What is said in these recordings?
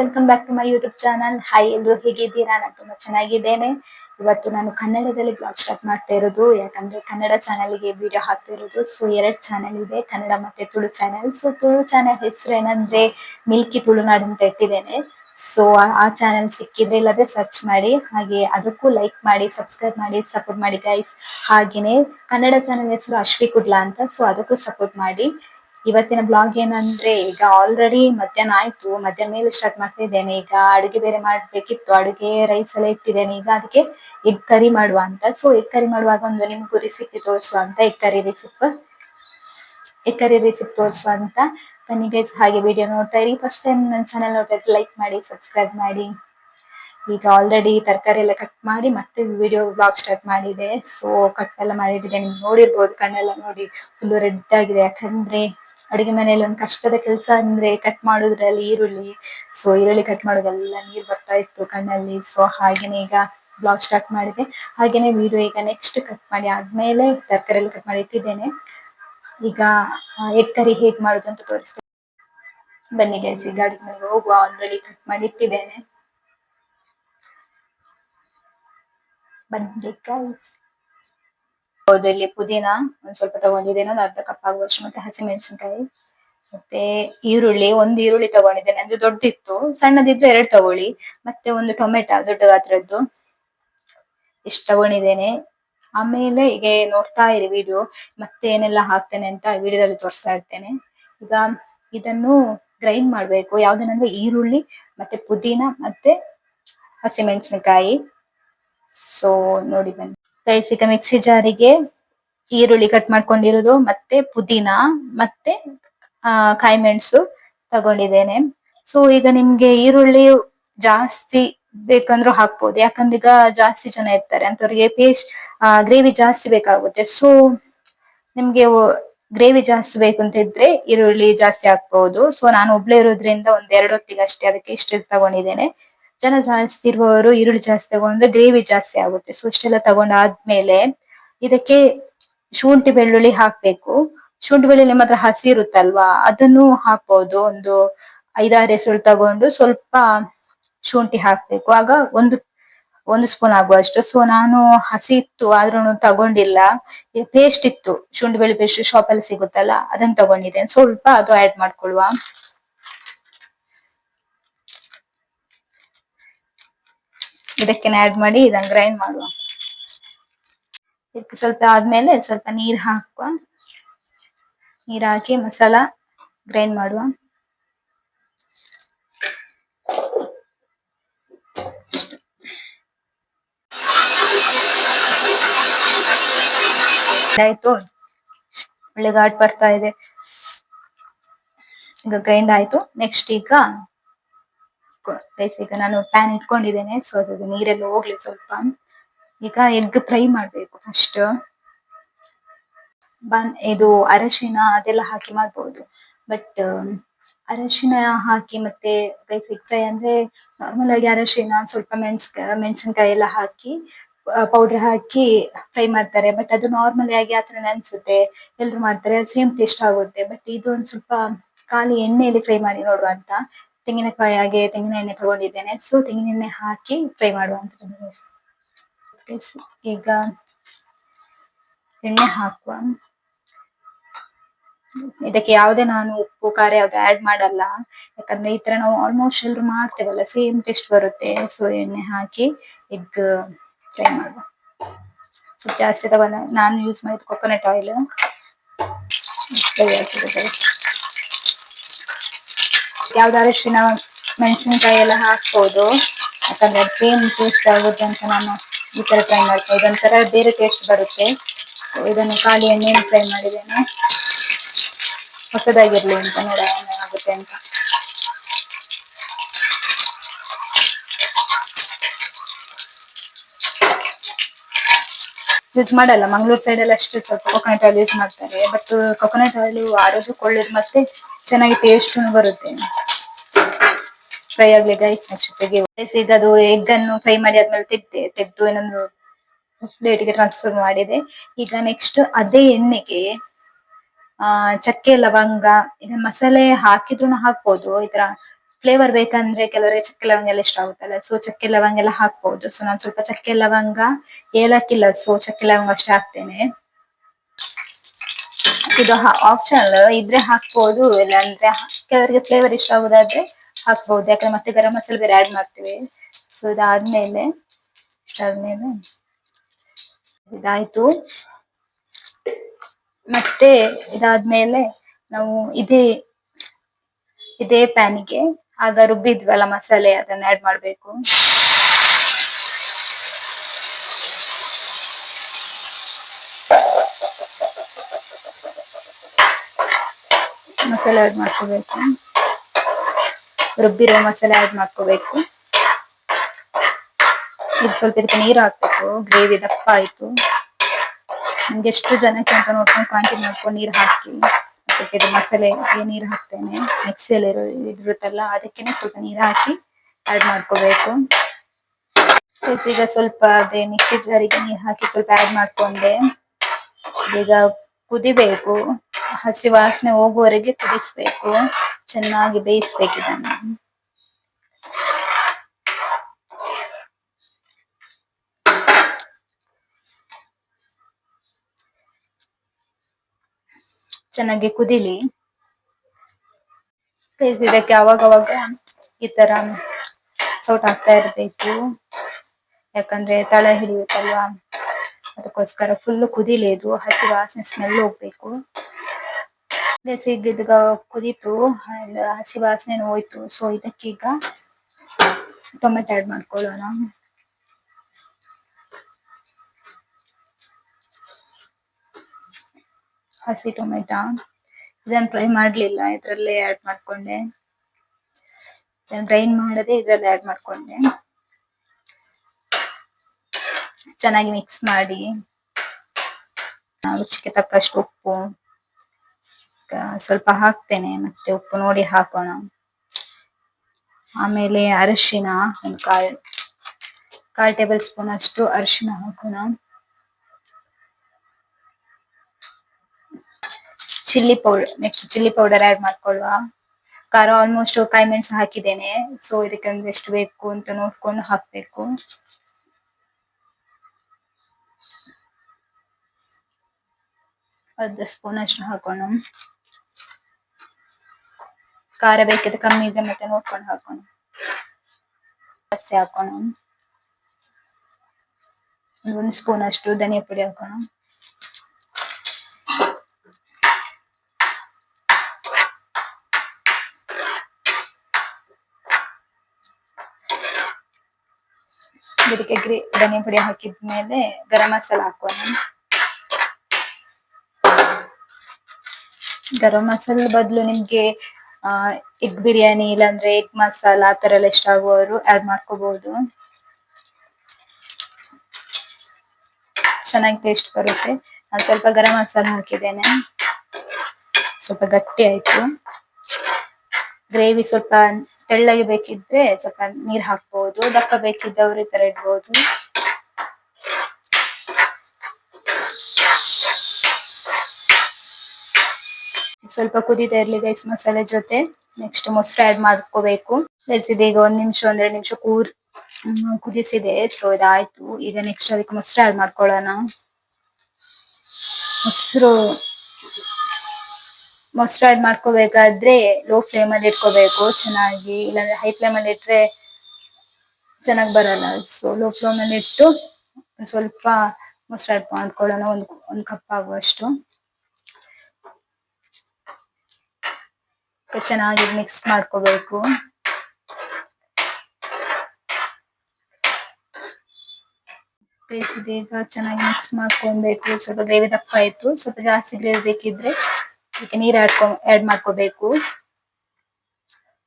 Welcome back to my YouTube channel hi ಎಲ್ರು, ಹೇಗಿದ್ದೀರಾ? ನಾನು ತುಂಬಾ ಚೆನ್ನಾಗಿದ್ದೇನೆ. ಇವತ್ತು ನಾನು ಕನ್ನಡದಲ್ಲಿ ಬ್ಲಾಗ್ ಸ್ಟಾರ್ಟ್ ಮಾಡ್ತಾ ಇರೋದು. ಯಾಕಂದ್ರೆ ಕನ್ನಡ ಚಾನಲ್ಗೆ ವಿಡಿಯೋ ಹಾಕ್ತಾ ಇರೋದು. ಸೊ ಎರಡ್ ಚಾನಲ್ ಇದೆ. ಕನ್ನಡ ಮತ್ತೆ Tulu channel so Tulu channel ಹೆಸರು ಏನಂದ್ರೆ ಮಿಲ್ಕಿ ತುಳುನಾಡು ಅಂತ ಇಟ್ಟಿದ್ದೇನೆ. ಸೊ ಆ ಚಾನಲ್ ಸಿಕ್ಕಿದ್ರೆ ಇಲ್ಲದೆ ಸರ್ಚ್ ಮಾಡಿ. ಹಾಗೆ ಅದಕ್ಕೂ ಲೈಕ್ ಮಾಡಿ ಸಬ್ಸ್ಕ್ರೈಬ್ ಮಾಡಿ ಸಪೋರ್ಟ್ ಮಾಡಿ ಗೈಸ್ ಹಾಗೇನೆ ಕನ್ನಡ ಚಾನಲ್ ಹೆಸರು ಅಶ್ವಿ ಕುಡ್ಲಾ ಅಂತ. ಸೊ ಅದಕ್ಕೂ ಸಪೋರ್ಟ್ ಮಾಡಿ. ಇವತ್ತಿನ ಬ್ಲಾಗ್ ಏನಂದ್ರೆ ಈಗ ಆಲ್ರೆಡಿ ಮಧ್ಯಾಹ್ನ ಆಯ್ತು. ಮಧ್ಯಾಹ್ನ ಮೇಲೆ ಸ್ಟಾರ್ಟ್ ಮಾಡ್ತಾ ಇದ್ದೇನೆ. ಈಗ ಅಡುಗೆ ಬೇರೆ ಮಾಡ್ಬೇಕಿತ್ತು. ಅಡುಗೆ ರೈಸ್ ಎಲ್ಲ ಇಟ್ಟಿದ್ದೇನೆ. ಈಗ ಅದಕ್ಕೆ ಎಗ್ ಕರಿ ಮಾಡುವ ಅಂತ. ಸೊ ಎಗ್ ಕರಿ ಮಾಡುವಾಗ ಒಂದು ನಿಮ್ಗೂ ರೆಸಿಪಿ ತೋರಿಸುವ ಅಂತ. Egg curry recipe egg curry recipe ತೋರಿಸುವ ಅಂತ. ಬನ್ನಿ ಗೈಸ್ ಹಾಗೆ ವಿಡಿಯೋ ನೋಡ್ತಾ ಇರಿ. ಫಸ್ಟ್ ಟೈಮ್ ನನ್ನ ಚಾನೆಲ್ ನೋಡ್ತಾ ಇದ್ರೆ ಲೈಕ್ ಮಾಡಿ ಸಬ್ಸ್ಕ್ರೈಬ್ ಮಾಡಿ. ಈಗ ಆಲ್ರೆಡಿ ತರಕಾರಿ ಎಲ್ಲ ಕಟ್ ಮಾಡಿ, ಮತ್ತೆ ವಿಡಿಯೋ ಬ್ಲಾಗ್ ಸ್ಟಾರ್ಟ್ ಮಾಡಿದೆ. ಸೊ ಕಟ್ ಎಲ್ಲ ನಿಮ್ಗೆ ನೋಡಿರ್ಬೋದು, ಕಣ್ಣೆಲ್ಲ ನೋಡಿ. ಫುಲ್ ರೆಡ್ ಆಗಿದೆ. ಯಾಕಂದ್ರೆ ಅಡುಗೆ ಮನೆಯಲ್ಲಿ ಒಂದು ಕಷ್ಟದ ಕೆಲಸ ಅಂದ್ರೆ ಕಟ್ ಮಾಡೋದ್ರಲ್ಲಿ ಈರುಳ್ಳಿ ಸೊ ಈರುಳ್ಳಿ ಕಟ್ ಮಾಡೋದೆಲ್ಲ ನೀರ್ ಬರ್ತಾ ಇತ್ತು ಕಣ್ಣಲ್ಲಿ ಸೊ ಹಾಗೇನೆ ಈಗ ಬ್ಲಾಗ್ ಸ್ಟಾರ್ಟ್ ಮಾಡಿದೆ. ಹಾಗೇನೆ ವಿಡಿಯೋ ಈಗ ನೆಕ್ಸ್ಟ್ ಕಟ್ ಮಾಡಿ ಆದ್ಮೇಲೆ ತರಕಾರಿ ಕಟ್ ಮಾಡಿ ಇಟ್ಟಿದ್ದೇನೆ. ಈಗ ಎಗ್ ಕರಿ ಹೇಗ್ ಮಾಡೋದು ಅಂತ ತೋರಿಸ್ತೇನೆ. ಬನ್ನಿ ಗೈಸ್ ಗಾಡಿ ಅಡುಗೆ ಮನೆಗೆ ಹೋಗುವ ಆಲ್ರೆಡಿ ಕಟ್ ಮಾಡಿ ಇಟ್ಟಿದ್ದೇನೆ. ಬನ್ನಿ ಗೈಸ್ ಹೌದು ಇಲ್ಲಿ ಪುದೀನ ಒಂದ್ ಸ್ವಲ್ಪ ತಗೊಂಡಿದ್ದೇನೆ ಒಂದ್ ಅರ್ಧ ಕಪ್ ಆಗುವಷ್ಟು ಮತ್ತೆ ಹಸಿಮೆಣಸಿನಕಾಯಿ, ಮತ್ತೆ ಈರುಳ್ಳಿ, ಒಂದು ಈರುಳ್ಳಿ ತಗೊಂಡಿದ್ದೇನೆ ಅಂದ್ರೆ ದೊಡ್ಡಿತ್ತು ಸಣ್ಣದಿದ್ರೆ ಎರಡು ತಗೊಳ್ಳಿ. ಮತ್ತೆ ಒಂದು ಟೊಮೆಟೊ, ದೊಡ್ಡ ಗಾತ್ರದ್ದು. ಇಷ್ಟು ತಗೊಂಡಿದ್ದೇನೆ. ಆಮೇಲೆ ಈಗ ನೋಡ್ತಾ ಇರಿ ವಿಡಿಯೋ ಮತ್ತೆ ಏನೆಲ್ಲ ಹಾಕ್ತೇನೆ ಅಂತ ವಿಡಿಯೋದಲ್ಲಿ ತೋರಿಸ್ತಾ ಇರ್ತೇನೆ. ಈಗ ಇದನ್ನು ಗ್ರೈಂಡ್ ಮಾಡ್ಬೇಕು. ಯಾವ್ದನ್ನಂದ್ರೆ ಈರುಳ್ಳಿ, ಮತ್ತೆ ಪುದೀನ, ಮತ್ತೆ ಹಸಿಮೆಣಸಿನಕಾಯಿ. ಸೊ ನೋಡಿ ಬನ್ನಿ. ಗೈಸ್ ಮಿಕ್ಸಿ ಜಾರಿಗೆ ಈರುಳ್ಳಿ ಕಟ್ ಮಾಡ್ಕೊಂಡಿರೋದು, ಮತ್ತೆ ಪುದೀನ, ಮತ್ತೆ ಕಾಯಿ ಮೆಣಸು ತಗೊಂಡಿದ್ದೇನೆ. ಸೊ ಈಗ ನಿಮ್ಗೆ ಈರುಳ್ಳಿ ಜಾಸ್ತಿ ಬೇಕಂದ್ರೂ ಹಾಕ್ಬೋದು. ಯಾಕಂದ್ರೆ ಈಗ ಜಾಸ್ತಿ ಜನ ಇರ್ತಾರೆ ಅಂತವ್ರಿಗೆ ಪೇಸ್ಟ್ ಗ್ರೇವಿ ಜಾಸ್ತಿ ಬೇಕಾಗುತ್ತೆ. ಸೊ ನಿಮ್ಗೆ ಗ್ರೇವಿ ಜಾಸ್ತಿ ಬೇಕು ಅಂತ ಇದ್ರೆ ಈರುಳ್ಳಿ ಜಾಸ್ತಿ ಹಾಕ್ಬಹುದು ಸೊ ನಾನು ಒಬ್ಳೆ ಇರೋದ್ರಿಂದ ಒಂದ್ ಎರಡು ಹೊತ್ತಿಗೆ ಅಷ್ಟೇ ಅದಕ್ಕೆ ಇಷ್ಟು ತಗೊಂಡಿದ್ದೇನೆ. ಜನ ಜಾಸ್ತಿ ಇರುವವರು ಈರುಳ್ಳಿ ಜಾಸ್ತಿ ತಗೊಂಡ್ರೆ ಗ್ರೇವಿ ಜಾಸ್ತಿ ಆಗುತ್ತೆ. ಸೊ ಇಷ್ಟೆಲ್ಲ ತಗೊಂಡಾದ್ಮೇಲೆ ಇದಕ್ಕೆ ಶುಂಠಿ ಬೆಳ್ಳುಳ್ಳಿ ಹಾಕ್ಬೇಕು. ಶುಂಠಿ ಬೆಳ್ಳುಳ್ಳಿ ಮಾತ್ರ ಹಸಿ ಇರುತ್ತಲ್ವಾ, ಅದನ್ನು ಹಾಕ್ಬಹುದು ಒಂದು ಐದಾರು ಹೆಸರು ತಗೊಂಡು ಸ್ವಲ್ಪ ಶುಂಠಿ ಹಾಕ್ಬೇಕು. ಆಗ ಒಂದು ಒಂದು ಸ್ಪೂನ್ ಆಗುವಷ್ಟು. ಸೊ ನಾನು ಹಸಿ ಇತ್ತು ಆದ್ರೂ ತಗೊಂಡಿಲ್ಲ. ಪೇಸ್ಟ್ ಇತ್ತು. ಶುಂಠಿ ಬೆಳ್ಳುಳ್ಳಿ ಪೇಸ್ಟ್ ಶಾಪ್ ಅಲ್ಲಿ ಸಿಗುತ್ತಲ್ಲ, ಅದನ್ನ ತಗೊಂಡಿದ್ದೇನೆ. ಸ್ವಲ್ಪ ಅದು ಆಡ್ ಮಾಡ್ಕೊಳ್ವಾ ಇದಕ್ಕೆ ಆಡ್ ಮಾಡಿ ಇದನ್ನ ಗ್ರೈಂಡ್ ಮಾಡುವ. ಇದಕ್ಕೆ ಸ್ವಲ್ಪ ಆದ್ಮೇಲೆ ಸ್ವಲ್ಪ ನೀರ್ ಹಾಕುವ. ನೀರ್ ಹಾಕಿ ಮಸಾಲ ಗ್ರೈಂಡ್ ಮಾಡುವ. ಆಯ್ತು. ಒಳ್ಳೆ ಘಾಟ್ ಬರ್ತಾ ಇದೆ. ಈಗ ಗ್ರೈಂಡ್ ಆಯ್ತು. ನೆಕ್ಸ್ಟ್ ಈಗ ಗೈಸ್ ಈಗ ನಾನು ಪ್ಯಾನ್ ಇಟ್ಕೊಂಡಿದ್ದೇನೆ ಸೊ ಅದು ನೀರೆಲ್ಲ ಹೋಗ್ಲಿ ಸ್ವಲ್ಪ. ಈಗ ಎಗ್ ಫ್ರೈ ಮಾಡ್ಬೇಕು ಫಸ್ಟ್ ಬನ್, ಇದು ಅರಶಿನ ಅದೆಲ್ಲ ಹಾಕಿ ಮಾಡ್ಬೋದು. ಬಟ್ ಅರಶಿನ ಹಾಕಿ ಮತ್ತೆ ಗೈಸ್ ಎಗ್ ಫ್ರೈ ಅಂದ್ರೆ ನಾರ್ಮಲ್ ಆಗಿ ಅರಶಿನ, ಸ್ವಲ್ಪ ಮೆಣಸ್, ಮೆಣಸಿನಕಾಯಿ ಎಲ್ಲ ಹಾಕಿ ಪೌಡರ್ ಹಾಕಿ ಫ್ರೈ ಮಾಡ್ತಾರೆ. ಬಟ್ ಅದು ನಾರ್ಮಲ್ ಆಗಿ ಆತರ ಅನ್ಸುತ್ತೆ. ಎಲ್ರು ಮಾಡ್ತಾರೆ ಸೇಮ್ ಟೇಸ್ಟ್ ಆಗುತ್ತೆ. ಬಟ್ ಇದು ಒಂದ್ ಸ್ವಲ್ಪ ಖಾಲಿ ಎಣ್ಣೆಯಲ್ಲಿ ಫ್ರೈ ಮಾಡಿ ನೋಡುವ ಅಂತ. ತೆಂಗಿನಕಾಯಿ ಹಾಗೆ ತೆಂಗಿನ ಎಣ್ಣೆ ತಗೊಂಡಿದ್ದೇನೆ. ಸೊ ತೆಂಗಿನ ಎಣ್ಣೆ ಹಾಕಿ ಫ್ರೈ ಮಾಡುವಂತದ್ದು ಈಗ ಎಣ್ಣೆ ಹಾಕುವ. ಇದಕ್ಕೆ ಯಾವುದೇ ನಾನು ಉಪ್ಪು, ಖಾರ ಯಾವ್ದು ಆಡ್ ಮಾಡಲ್ಲ. ಯಾಕಂದ್ರೆ ಈ ತರ ನಾವು ಆಲ್ಮೋಸ್ಟ್ ಎಲ್ಲರೂ ಮಾಡ್ತೇವಲ್ಲ ಸೇಮ್ ಟೇಸ್ಟ್ ಬರುತ್ತೆ. ಸೊ ಎಣ್ಣೆ ಹಾಕಿ ಎಗ್ ಫ್ರೈ ಮಾಡುವ. ಸೊ ಜಾಸ್ತಿ ತಗೊಂಡ ನಾನು ಯೂಸ್ ಮಾಡಿದ ಕೊಕೊನಟ್ ಆಯಿಲ್ ಯಾವ್ದು ಅರಿಶಿನ ಮೆಣಸಿನಕಾಯಿ ಎಲ್ಲ ಹಾಕ್ಬೋದು. ಯಾಕಂದ್ರೆ ಸೇಮ್ ಟೇಸ್ಟ್ ಆಗುತ್ತೆ ಅಂತ ನಾನು ಈ ತರ ಟ್ರೈ ಮಾಡ್ತೀನಿ. ಇದೊಂಥರ ಬೇರೆ ಟೇಸ್ಟ್ ಬರುತ್ತೆ. ಸೊ ಇದನ್ನು ಖಾಲಿ ಎಣ್ಣೆಯನ್ನು ಫ್ರೈ ಮಾಡಿದ್ದೇನೆ. ಹೊಸದಾಗಿರ್ಲಿ ಅಂತ ನೋಡೋಣ ಆಗುತ್ತೆ ಅಂತ. ಯೂಸ್ ಮಾಡಲ್ಲ. ಮಂಗಳೂರು ಸೈಡ್ ಎಲ್ಲ ಅಷ್ಟೇ ಸ್ವಲ್ಪ ಕೊಕೊನಟ್ ಆಯಿಲ್ ಯೂಸ್ ಮಾಡ್ತಾರೆ. ಬಟ್ ಕೊಕೊನಟ್ ಆಯಿಲ್ ಆರೋಗ್ಯಕ್ಕೆ ಒಳ್ಳೇದು. ಮತ್ತೆ ಚೆನ್ನಾಗಿ ಟೇಸ್ಟ್ ಬರುತ್ತೆ. ಫ್ರೈ ಆಗ್ಲಿ ಗೈಸ್ ತೆಗೆಯುವ ಈಗ ಅದು ಎಗ್ ಅನ್ನು ಫ್ರೈ ಮಾಡಿ ಆದ್ಮೇಲೆ ತೆಗ್ದೆ, ತೆಗ್ದು ಏನಂದ್ರು ಪ್ಲೇಟ್ಗೆ ಟ್ರಾನ್ಸ್ಫರ್ ಮಾಡಿದೆ. ಈಗ ನೆಕ್ಸ್ಟ್ ಅದೇ ಎಣ್ಣೆಗೆ, ಆ, ಚಕ್ಕೆ, ಲವಂಗ, ಈಗ ಮಸಾಲೆ ಹಾಕಿದ್ರು ಹಾಕ್ಬೋದು. ಈ ತರ ಫ್ಲೇವರ್ ಬೇಕಂದ್ರೆ ಕೆಲವರಿಗೆ ಚಕ್ಕೆ, ಲವಂಗ ಎಲ್ಲ ಇಷ್ಟ ಆಗುತ್ತಲ್ಲ ಸೊ ಚಕ್ಕೆ, ಲವಂಗ ಎಲ್ಲ ಹಾಕ್ಬಹುದು ಸೊ ನಾನು ಸ್ವಲ್ಪ ಚಕ್ಕೆ, ಲವಂಗ ಏಲಕ್ಕಿಲ್ಲ ಸೊ ಚಕ್ಕೆ, ಲವಂಗ ಅಷ್ಟೇ ಹಾಕ್ತೇನೆ. ಇದು ಆಪ್ಷನಲ್ ಇದ್ರೆ ಹಾಕ್ಬೋದು. ಇಲ್ಲಾಂದ್ರೆ ಕೆಲವರಿಗೆ ಫ್ಲೇವರ್ ಇಷ್ಟ ಆಗುದಾದ್ರೆ ಹಾಕ್ಬಹುದು ಯಾಕಂದ್ರೆ ಮತ್ತೆ ಗರಂ ಮಸಾಲೆ ಬೇರೆ ಆಡ್ ಮಾಡ್ತೀವಿ. ಸೊ ಇದಾದ್ಮೇಲೆ ಇದಾದ್ಮೇಲೆ ಇದಾಯ್ತು. ಮತ್ತೆ ಇದಾದ್ಮೇಲೆ ನಾವು ಇದೇ ಇದೇ ಪ್ಯಾನಿಗೆ ಆಗ ರುಬ್ಬಿದ್ವಲ್ಲ ಮಸಾಲೆ, ಅದನ್ನ ಆಡ್ ಮಾಡ್ಬೇಕು. ಮಸಾಲೆ ಆಡ್ ಮಾಡ್ಕೋಬೇಕು. ರುಬ್ಬಿರೋ ಮಸಾಲೆ ಆಡ್ ಮಾಡ್ಕೋಬೇಕು. ಇದು ಸ್ವಲ್ಪ ಇದಕ್ಕೆ ನೀರು ಹಾಕ್ಬೇಕು. ಗ್ರೇವಿ ದಪ್ಪ ಆಯ್ತು. ನಿಮ್ಗೆ ಎಷ್ಟು ಜನಕ್ಕೆ ಅಂತ ನೋಡ್ಕೊಂಡು ಕ್ವಾಂಟಿಟಿ ಮಾಡ್ಕೊಂಡು ನೀರು ಹಾಕಿ ಸ್ವಲ್ಪ ಇದು ಮಸಾಲೆಗೆ ನೀರು ಹಾಕ್ತೇನೆ. ಮಿಕ್ಸಿಯಲ್ಲಿ ಇರೋ ಇದಿರುತ್ತಲ್ಲ ಅದಕ್ಕೆ ಸ್ವಲ್ಪ ನೀರು ಹಾಕಿ ಆ್ಯಡ್ ಮಾಡ್ಕೋಬೇಕು. ಈಗ ಸ್ವಲ್ಪ ಅದೇ ಮಿಕ್ಸಿ ಜಾರಿಗೆ ನೀರು ಹಾಕಿ ಸ್ವಲ್ಪ ಆ್ಯಡ್ ಮಾಡ್ಕೊಂಡೆ. ಈಗ ಕುದಿಬೇಕು. ಹಸಿ ವಾಸನೆ ಹೋಗುವವರೆಗೆ ಕುದಿಸ್ಬೇಕು. ಚೆನ್ನಾಗಿ ಬೇಯಿಸ್ಬೇಕು ಇದನ್ನ. ಚೆನ್ನಾಗಿ ಕುದಿಲಿ. ಬೇಯಿಸಿದಕ್ಕೆ ಅವಾಗವಾಗ ಅವಾಗ ಅವಾಗ ಈ ತರ ಸೌಟ್ ಹಾಕ್ತಾ ಇರ್ಬೇಕು. ಯಾಕಂದ್ರೆ ತಳ ಹಿಡಿಯುತ್ತಲ್ವಾ? ಅದಕ್ಕೋಸ್ಕರ ಫುಲ್ ಕುದಿಲಿ ಇದು. ಹಸಿ ವಾಸನೆ ಸ್ಮೆಲ್ ಹೋಗ್ಬೇಕು. ಬೇಸಿಗೆ ಕುದೀತು ಹಸಿ ವಾಸನೆ ಹೋಯ್ತು ಸೊ ಇದಕ್ಕೀಗ ಟೊಮೆಟೊ ಆಡ್ ಮಾಡ್ಕೊಳ್ಳೋಣ. ಹಸಿ ಟೊಮೆಟೊ. ಇದನ್ನ ಫ್ರೈ ಮಾಡ್ಲಿಲ್ಲ, ಇದರಲ್ಲೇ ಆಡ್ ಮಾಡ್ಕೊಂಡೆ. ಗ್ರೈಂಡ್ ಮಾಡದೆ ಇದರಲ್ಲಿ ಆಡ್ ಮಾಡ್ಕೊಂಡೆ. ಚೆನ್ನಾಗಿ ಮಿಕ್ಸ್ ಮಾಡಿ. ರುಚಿಗೆ ತಕ್ಕಷ್ಟು ಉಪ್ಪು. ಸ್ವಲ್ಪ ಹಾಕ್ತೇನೆ, ಮತ್ತೆ ಉಪ್ಪು ನೋಡಿ ಹಾಕೋಣ. ಆಮೇಲೆ ಅರಿಶಿನ ಒಂದು ಕಾಲ್ ಕಾಲ್ ಟೇಬಲ್ ಸ್ಪೂನ್ ಅಷ್ಟು ಅರಿಶಿನ ಹಾಕೋಣ. Chilli powder next chilli powder add ಮಾಡ್ಕೊಳ್ಳುವ ಖಾರ ಆಲ್ಮೋಸ್ಟ್ ಕಾಯಿ ಮೆಣಸು ಹಾಕಿದ್ದೇನೆ ಸೊ ಇದಕ್ಕೆ ಎಷ್ಟು ಬೇಕು ಅಂತ ನೋಡ್ಕೊಂಡು ಹಾಕ್ಬೇಕು. ಅರ್ಧ ಸ್ಪೂನ್ ಅಷ್ಟು ಹಾಕೋಣ. ಖಾರ ಬೇಕಿದ್ರೆ ಕಮ್ಮಿ ಇದ್ರೆ ಮತ್ತೆ ನೋಡ್ಕೊಂಡು ಹಾಕೋಣ ಜಾಸ್ತಿ ಹಾಕೋಣ ಒಂದು ಸ್ಪೂನ್ ಅಷ್ಟು ಧನಿಯಾ ಪುಡಿ ಹಾಕೋಣ ಇದಕ್ಕೆ ಗ್ರೇ ಧನಿಯಾ ಪುಡಿ ಹಾಕಿದ್ಮೇಲೆ ಗರಂ ಮಸಾಲ ಹಾಕೋಣ ಗರಂ ಮಸಾಲ ಬದಲು ನಿಮ್ಗೆ ಆ ಎಗ್ ಬಿರಿಯಾನಿ ಇಲ್ಲಾಂದ್ರೆ ಎಗ್ ಮಸಾಲ ಆ ತರ ಎಲ್ಲ ಇಷ್ಟ ಆಗುವವರು ಆಡ್ ಮಾಡ್ಕೋಬಹುದು ಚೆನ್ನಾಗಿ ಟೇಸ್ಟ್ ಬರುತ್ತೆ. ನಾನು ಸ್ವಲ್ಪ ಗರಂ ಮಸಾಲ ಹಾಕಿದ್ದೇನೆ. ಸ್ವಲ್ಪ ಗಟ್ಟಿ ಆಯ್ತು. ಗ್ರೇವಿ ಸ್ವಲ್ಪ ತೆಳ್ಳಗೆ ಬೇಕಿದ್ರೆ ಸ್ವಲ್ಪ ನೀರ್ ಹಾಕ್ಬಹುದು ದಪ್ಪ ಬೇಕಿದ್ದವ್ರು ತರ ಇಡ್ಬೋದು. ಸ್ವಲ್ಪ ಕುದೀತಾ ಇರ್ಲಿ ಗೈಸ್ ಮಸಾಲೆ ಜೊತೆ. ನೆಕ್ಸ್ಟ್ ಮೊಸರು ಆಡ್ ಮಾಡ್ಕೋಬೇಕು. ಗೈಸ್ ಇದೀಗ ಒಂದ್ ನಿಮಿಷ, ಒಂದೆರಡು ನಿಮಿಷ ಕೂರ್ ಕುದಿಸಿದೆ. ಸೊ ಇದಾಯ್ತು. ಈಗ ನೆಕ್ಸ್ಟ್ ಅದಕ್ಕೆ ಮೊಸರು ಆಡ್ ಮಾಡ್ಕೊಳ್ಳೋಣ. ಮೊಸರು ಮೊಸರು ಆಡ್ ಮಾಡ್ಕೋಬೇಕಾದ್ರೆ ಲೋ ಫ್ಲೇಮ್ ಅಲ್ಲಿ ಇಟ್ಕೋಬೇಕು, ಚೆನ್ನಾಗಿ. ಇಲ್ಲಾಂದ್ರೆ ಹೈ ಫ್ಲೇಮ್ ಅಲ್ಲಿ ಇಟ್ರೆ ಚೆನ್ನಾಗಿ ಬರಲ್ಲ. ಸೊ ಲೋ ಫ್ಲೇಮ್ ಅಲ್ಲಿ ಇಟ್ಟು ಸ್ವಲ್ಪ ಮೊಸರು ಆಡ್ ಮಾಡ್ಕೊಳ್ಳೋಣ. ಒಂದ್ ಒಂದ್ ಕಪ್ ಆಗುವಷ್ಟು. ಚೆನ್ನಾಗಿ ಮಿಕ್ಸ್ ಮಾಡ್ಕೋಬೇಕು. ಈಗ ಚೆನ್ನಾಗಿ ಮಿಕ್ಸ್ ಮಾಡ್ಕೊಬೇಕು. ಸ್ವಲ್ಪ ಗ್ರೇವಿ ದಪ್ಪ ಆಯ್ತು. ಸ್ವಲ್ಪ ಜಾಸ್ತಿ ಗ್ರೇವಿ ಬೇಕಿದ್ರೆ ಇದಕ್ಕೆ ನೀರ್ ಆಡ್ಕೊ ಆಡ್ ಮಾಡ್ಕೋಬೇಕು.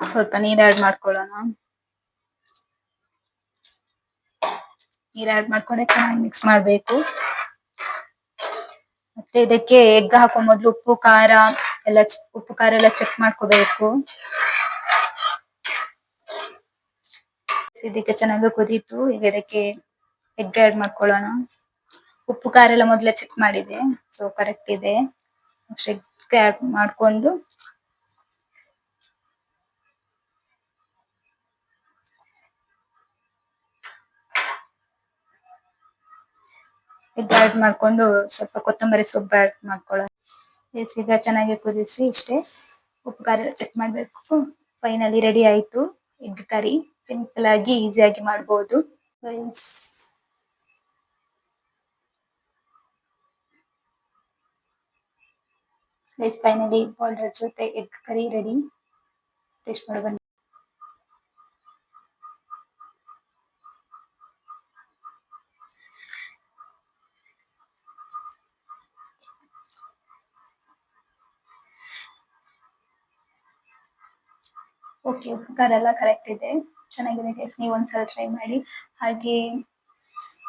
ಸ್ವಲ್ಪ ನೀರ್ ಆಡ್ ಮಾಡ್ಕೊಳ್ಳೋಣ. ನೀರ್ ಆಡ್ ಮಾಡ್ಕೊಂಡೆ ಚೆನ್ನಾಗಿ ಮಿಕ್ಸ್ ಮಾಡ್ಬೇಕು. ಮತ್ತೆ ಇದಕ್ಕೆ ಎಗ್ ಹಾಕೋ ಮೊದ್ಲು ಉಪ್ಪು, ಖಾರ ಎಲ್ಲ ಉಪ್ಪು ಖಾರ ಎಲ್ಲ ಚೆಕ್ ಮಾಡ್ಕೋಬೇಕು. ಇದಕ್ಕೆ ಚೆನ್ನಾಗಿ ಕುದೀತು, ಈಗ ಇದಕ್ಕೆ ಎಗ್ ಆಡ್ ಮಾಡ್ಕೊಳ್ಳೋಣ. ಉಪ್ಪು ಖಾರ ಎಲ್ಲ ಮೊದಲೇ ಚೆಕ್ ಮಾಡಿದೆ ಸೊ ಕರೆಕ್ಟ್ ಇದೆ. ಎಗ್ ಆಡ್ ಮಾಡ್ಕೊಂಡು. ಎಗ್ ಆಡ್ ಮಾಡ್ಕೊಂಡು ಸ್ವಲ್ಪ ಕೊತ್ತಂಬರಿ ಸೊಪ್ಪು ಆಡ್ ಮಾಡ್ಕೊಳ್ಳೋಣ. ಈಗ ಚೆನ್ನಾಗಿ ಕುದಿಸಿ ಇಷ್ಟೇ ಉಪ್ಪು ಖಾರ ಚೆಕ್ ಮಾಡ್ಬೇಕು. ಫೈನಲಿ ರೆಡಿ ಆಯ್ತು. ಎಗ್ ಕರಿ ಸಿಂಪಲ್ ಆಗಿ ಈಸಿ ಆಗಿ ಮಾಡಬಹುದು ಫೈನಲಿ ಬಾಲ್ಡರ್ ಜೊತೆ ಎಗ್ ಕರಿ ರೆಡಿ ಟೇಸ್ಟ್ ಮಾಡಿ ಓಕೆ ಉಪಕಾರ ಎಲ್ಲ ಕರೆಕ್ಟ್ ಇದೆ. ಚೆನ್ನಾಗಿದೆ ಗೈಸ್ ನೀವು ಒಂದ್ಸಲ ಟ್ರೈ ಮಾಡಿ. ಹಾಗೆ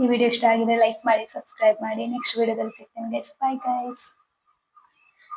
ಈ ವಿಡಿಯೋ ಇಷ್ಟ ಆಗಿದೆ ಲೈಕ್ ಮಾಡಿ ಸಬ್ಸ್ಕ್ರೈಬ್ ಮಾಡಿ. ನೆಕ್ಸ್ಟ್ ವಿಡಿಯೋದಲ್ಲಿ ಸಿಗ್ತೇನೆ ಬಾಯ್ ಗೈಸ್